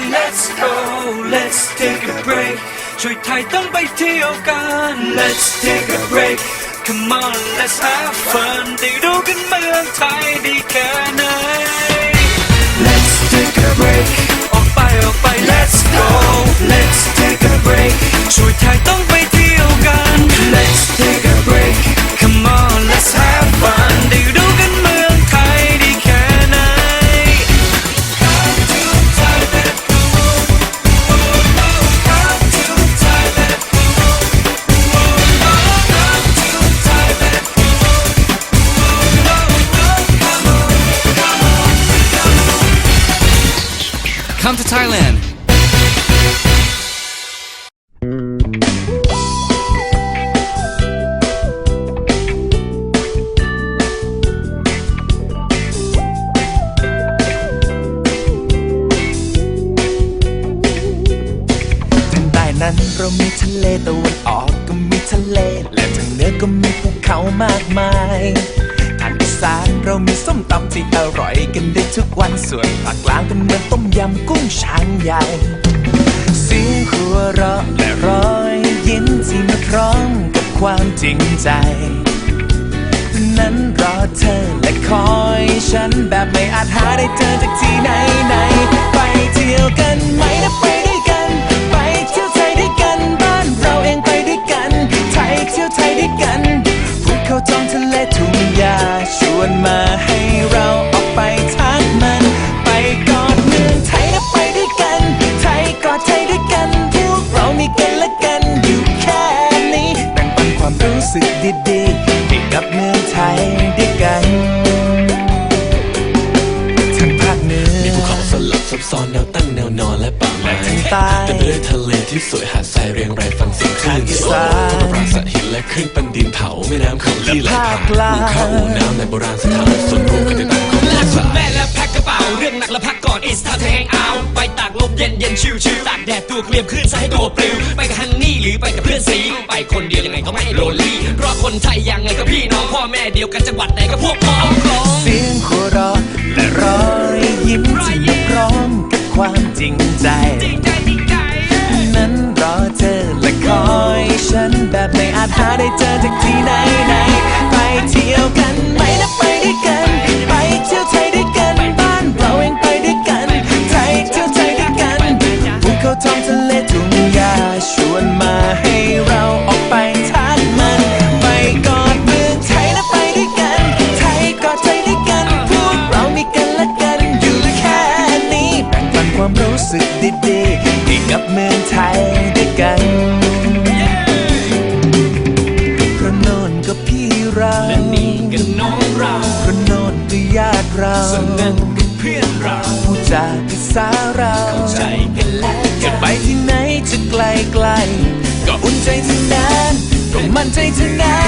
Let's go, let's take a break. 最太登被跳緊，Let's take a break. Come on, let's have fun. Come to Thailand นั้นเรามีทะเลตะวันออกก็มีทะเล และทางเหนือก็มีภูเขามากมาย สานเรามีส้มตำที่อร่อยกันได้ทุกวันส่วนภาคกลางเป็นเมือนต้มยำกุ้งช้างใหญ่เสียงครัวเราะและรอยยิ้มที่มาพร้อมกับความจริงใจ นั้นรอเธอและคอยฉันแบบไม่อาจหาได้เจอจากที่ไหนไหนไปเที่ยวกันไหม ขึ้นเป็นดินเผาแม่น้ำคงที่ไหลผ่านอู่ขาวอู่น้ำในโบราณสถานส่วนรวมกันในบ้านของล่าสุดแม่และแพ็คกระเป๋าเรื่องหนักและพักก่อนอิสตาเธอแฮงเอาไปตากลมเย็นเย็นชิวชิวตากแดดตัวเคลียมขึ้นซะให้ตัวปลิวไปกับฮันนี่หรือไปกับเพื่อนสีไปคนเดียวยังไงก็ไม่โรลี่เพราะคนไทยยังไงก็พี่น้องพ่อแม่เดียวกันจังหวัดไหนก็พวกพ้องเสียงหัวเราะและรอยยิ้มที่พร้อมกับความจริงใจ ได้เจอจากที่ไหนไหน someday tonight.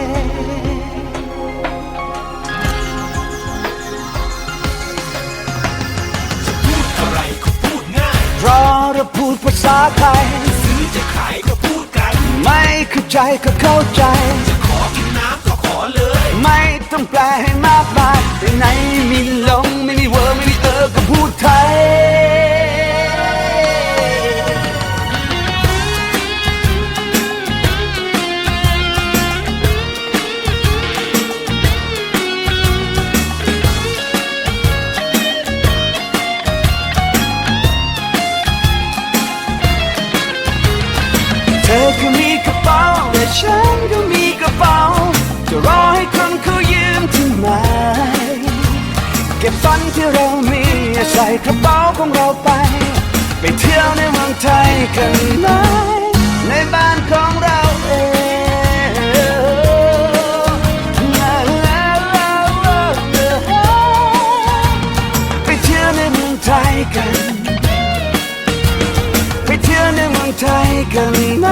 ง ใจก็เข้าใจ จะขอกินน้ำก็ขอเลย ไม่ต้องแปลให้มากมายแต่ไหนไม่มีลงไม่มีเวอร์ไม่มีเออก็พูดไทย เก็บฝันที่เรามีใส่กระเป๋าของเราไป ไปเที่ยวในเมืองไทยกันไหมในบ้านของเราเองไปเที่ยวในเมืองไทยกัน ไปเที่ยวในเมืองไทยกันไหม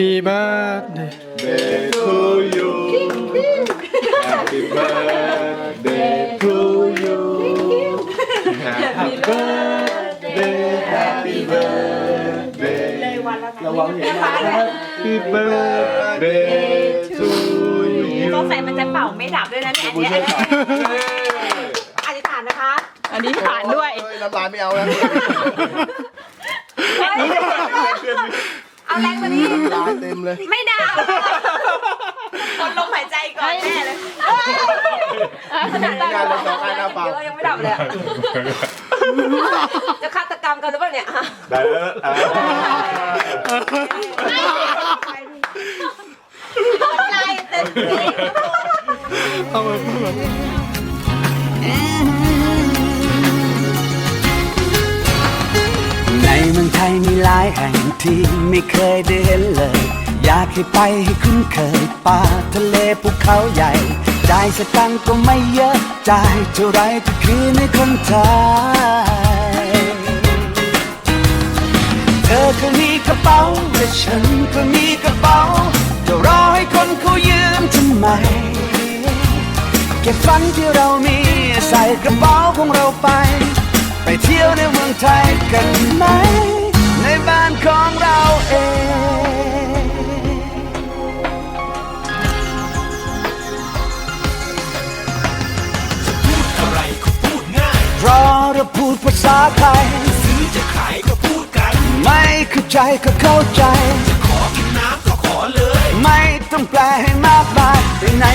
Happy birthday to you Happy birthday to you Happy birthday Happy birthday ระวังเห็นนะ Happy birthday to you ต้องใส่มันจะเป่าไม่ดับด้วยนะเนี่ยอันนี้ยอธิษฐานนะคะอันนี้ผ่านด้วย เฮ้ยน้ำลายไม่เอาแล้วย รงกว่านี้ ลายเต็มเลย ไม่ดับคนลมหายใจก่อนแน่เลยขนาดนั้นเลยสองอันนะเปล่า ยังไม่ดับเลยอะจะฆาตกรรมกันหรือเปล่าเนี่ยได้เต็มที่ เในเมืองไทยมีหลายแห่งที่ไม่เคยได้เห็นเลย อยากให้ไปให้คุ้นเคยป่าทะเลภูเขาใหญ่ จ่ายสตังก็ไม่เยอะ จ่ายเท่าไรก็คืนให้คนไทย เธอก็มีกระเป๋าและฉันก็มีกระเป๋าจะรอให้คนเขายืมทำไม เก็บฝันที่เรามีใส่กระเป๋าของเราไป ไปเที่ยวในเมืองไทยกันไหม ในบ้านของเราเองจะพูดอะไรก็พูดง่ายเพราะเราพูดภาษาไทยซื้อจะขายก็พูดกัน ไม่เข้าใจก็เข้าใจ จะขอกินน้ำก็ขอเลย ไม่ต้องแปลให้มากมายไปไหน